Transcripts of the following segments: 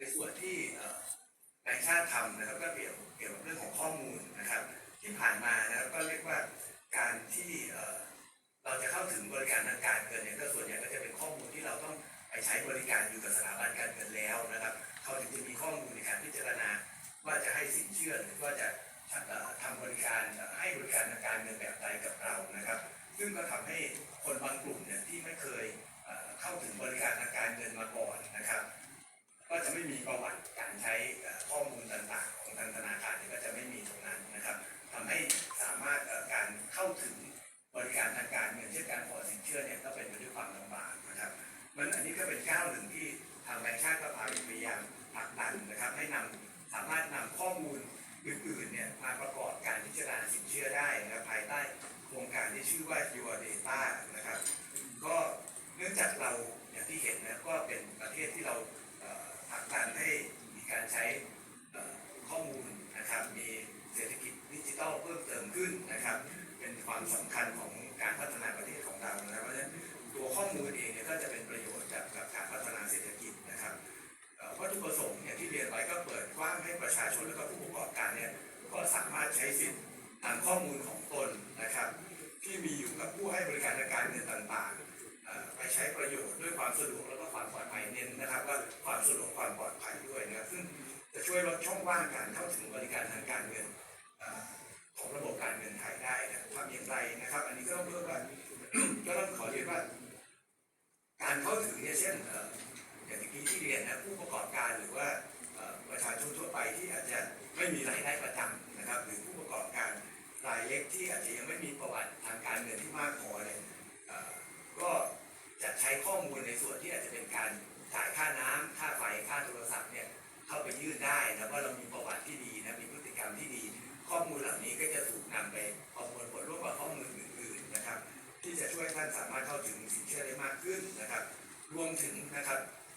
ในส่วนที่เอ่อแบงค์ชาติทำนะครับก็เกี่ยวเกี่ยวกับเรื่องของข้อมูลนะครับ ที่ผ่านมานะครับก็เรียกว่าการที่เราจะเข้าถึงบริการทางการเงินเนี่ยก็ส่วนใหญ่ก็จะเป็นข้อมูลที่เราต้องไปใช้บริการอยู่กับสถาบันการเงินแล้วนะครับ เขาถึงจะมีข้อมูลในการพิจารณาว่าจะให้สินเชื่อหรือว่าจะเอ่อทำบริการให้บริการทางการเงินแบบใดกับเรานะครับ ซึ่งก็ทำให้คนบางกลุ่มเนี่ยที่ไม่เคยเข้าถึงบริการทางการเงินมาก่อนนะครับ จะไม่มีประวัติการใช้ ความสำคัญของการพัฒนาประเทศของเรานะครับเพราะฉะนั้นตัวข้อมูลเองเนี่ยก็จะเป็นประโยชน์กับกับการพัฒนาเศรษฐกิจนะครับวัตถุประสงค์เนี่ยที่เรียนไว้ก็เปิดกว้างให้ประชาชนและก็ผู้ประกอบการเนี่ยก็สามารถใช้สิทธิ์ทางข้อมูลของตนนะครับ ที่มีอยู่กับผู้ให้บริการทางการเงินต่างๆไปใช้ประโยชน์ด้วยความสะดวกแล้วก็ความปลอดภัยเน้นนะครับว่าความสะดวกความปลอดภัยด้วยนะซึ่งจะช่วยลดช่องว่างการเข้าถึงบริการทางการเงินของระบบการเงินไทยได้ ไรนะครับ อันนี้ก็ต้องเพิ่มว่าก็ต้องขอเรียนว่า การเข้าถึงเนี่ยเช่นเอ่ออย่างที่ที่เรียนนะผู้ประกอบการหรือว่าประชาชนทั่วไปที่อาจจะไม่มีรายได้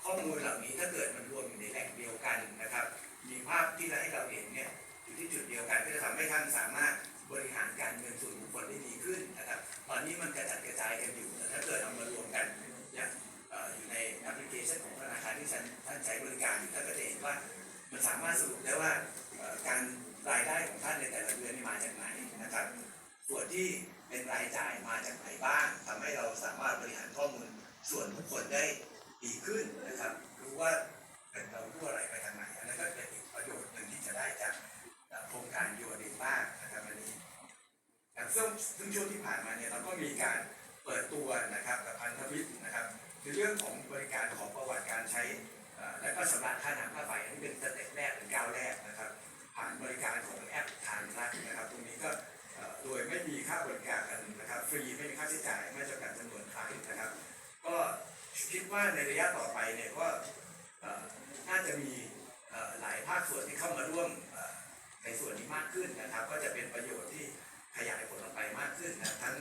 ข้อมูลเหล่านี้ถ้าเกิดมันรวมอยู่ในแหล่งเดียวกันนะครับ มีภาพที่เราให้เราเห็นเนี่ยอยู่ที่จุดเดียวกันก็จะทำให้ท่านสามารถบริหารการเงินส่วนบุคคลได้ดีขึ้นนะครับ ตอนนี้มันกระจัดกระจายกันอยู่แต่ถ้าเกิดเอามารวมกันอย่างอยู่ในแอปพลิเคชันของธนาคารที่ท่านใช้บริการอยู่ท่านก็จะเห็นว่ามันสามารถสรุปได้ว่าการรายได้ของท่านในแต่ละเดือนนี่มาจากไหนนะครับส่วนที่เป็นรายจ่ายมาจากไหนบ้างทำให้เราสามารถบริหารข้อมูลส่วนบุคคลได้ ดีขึ้นนะครับ รู้ว่าเป็นเรารู้อะไรไปทางไหนแล้วก็เป็นอีกประโยชน์หนึ่งที่จะได้จากโครงการยูดีบ้างนะครับอันนี้อย่างซึ่งซึ่งช่วงที่ผ่านมาเนี่ยเราก็มีการเปิดตัวนะครับกับพันธมิตรนะครับในเรื่องของบริการของ ว่าในระยะต่อไปเนี่ยก็น่าจะมีหลายภาคส่วนที่เข้ามาร่วมในส่วนนี้มากขึ้นนะครับ ก็จะเป็นประโยชน์ที่ขยายผลออกไปมากขึ้นนะทั้ง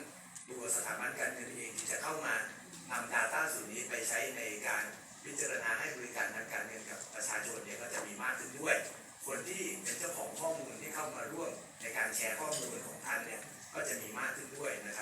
ตัวสถาบันการเงินเองที่จะเข้ามานำ Data ส่วนนี้ไปใช้ในการพิจารณาให้บริการทางการเงินกับประชาชนเนี่ยก็จะมีมากขึ้นด้วย คนที่เป็นเจ้าของข้อมูลที่เข้ามาร่วมในการแชร์ข้อมูลของท่านเนี่ยก็จะมีมากขึ้นด้วยนะครับ